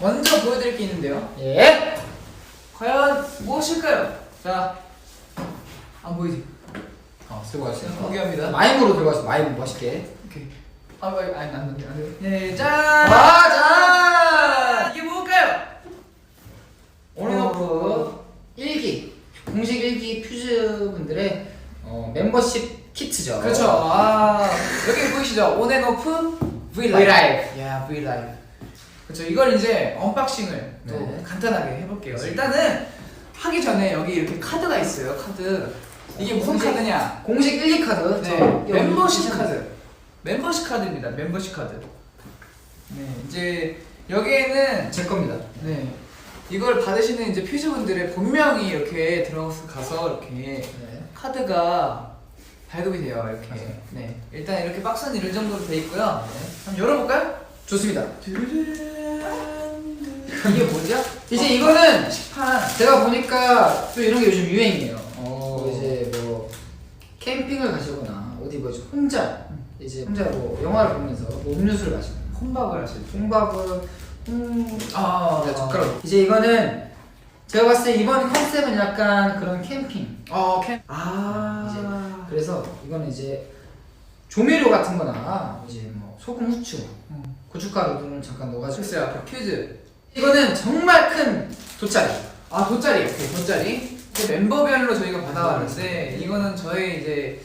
먼저 보여드릴 게 있는데요. 예. 과연 무엇일까요? 자, 안 보이지? 어, 들고 가세요. 공개합니다. 마임으로 가세요. 마임 멋있게. 오케이. 아, 아니, 아니, 안 돼, 안 돼. 네, 짠! 와, 짠! 이게 뭘까요? 온앤오프 1기 공식 1기 퓨즈 분들의 어, 멤버십 키트죠. 그렇죠. 아, 여기 보이시죠? 온앤오프 V 라이브. V-Live. 야, V 라이브. 그렇죠. 이걸 이제 언박싱을 또 네. 간단하게 해볼게요. 일단은 하기 전에 여기 이렇게 카드가 있어요. 카드. 이게 무슨 공식- 카드냐? 공식 1기 카드. 네, 저 멤버십 카드. 멤버십 카드입니다. 멤버십 카드. 네, 이제 여기에는 제 겁니다. 네. 이걸 받으시는 이제 퓨즈분들의 본명이 이렇게 들어가서 이렇게 네. 카드가 발급이 돼요. 이렇게. 맞아요. 네. 일단 이렇게 박스는 이런 정도로 돼 있고요. 네. 한번 열어볼까요? 좋습니다. 이게 뭐죠? 이제 이거는 식판. 제가 보니까 또 이런 게 요즘 유행이에요. 어. 뭐 이제 뭐 캠핑을 가시거나 어디 뭐 혼자 이제 혼자 뭐 영화를 보면서 뭐 음료수를 마시거나 혼밥을 하실 때. 혼밥을 혼 아, 네, 젓가락. 이제 이거는 제가 봤을 때 이번 컨셉은 약간 그런 캠핑. 어, 캠. 아. 그래서 이거는 이제 조미료 같은 거나 이제 뭐 소금, 후추, 음. 고춧가루 등을 잠깐 넣어가지고 글쎄요, 앞에 퓨즈. 이거는 정말 큰 돗자리. 아, 돗자리. 오케이, 돗자리. 이제 멤버별로 저희가 받아왔는데, 이거는 저의 이제,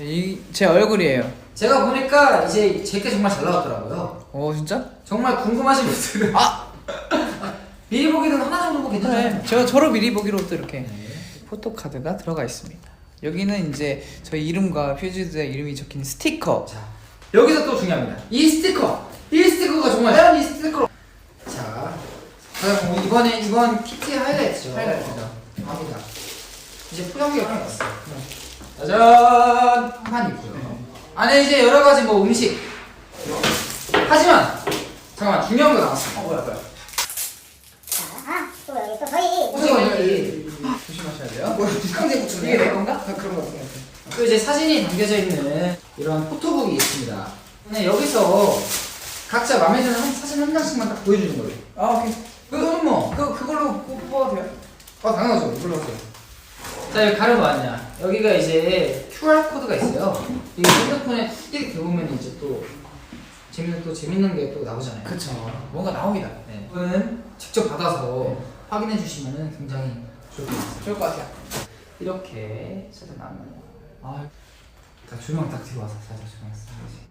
이, 제 얼굴이에요. 제가 보니까 이제 제게 정말 잘 나왔더라고요. 어, 진짜? 정말 궁금하신 분들은 아 미리 보기는 하나 정도 괜찮아요. 네. 저, 저로 미리 보기로 또 이렇게 네. 포토카드가 들어가 있습니다. 여기는 이제 저희 이름과 퓨즈의 이름이 적힌 스티커. 자 여기서 또 중요합니다. 이 스티커, 이 스티커가 정말 과연 이 스티커. 자, 그럼 뭐 이번에 이번 키트의 하이라이트죠. 하이라이트죠. 갑니다. 이제 포장기가 딱 왔어요. 짜잔! 한판 있고요. 안에 이제 여러 가지 뭐 음식. 하지만 잠깐만 중요한 거 나왔어. 어, 뭐야, 뭐야. 자, 또 여기 또 저희 어, 여기 조심하셔야 돼요. 뭐 육강제 고추 이게 내 건가? 아, 그런 거 같아. 또 이제 사진이 담겨져 있는 이런 포토북이 있습니다. 근데 여기서 각자 마음에 드는 한- 사진 한 장씩만 딱 보여주는 거예요. 아, 오케이. 그거는 뭐, 그, 그걸로 뽑- 뽑아도 돼요? 아 당연하죠. 이걸로 할게요. 자 여기 가려놓았냐? 여기가 이제 QR 코드가 있어요. 이 핸드폰에 이렇게 보면 이제 또 재밌는 또 재밌는 게 또 나오잖아요. 그쵸. 뭔가 나옵니다. 네. 이거는 직접 받아서 확인해 주시면 굉장히 좋을 것 같아요. 좋을 것 같아요. 이렇게 살짝 나면 아, 딱 조명 딱 뒤로 와서 살짝 조명 싹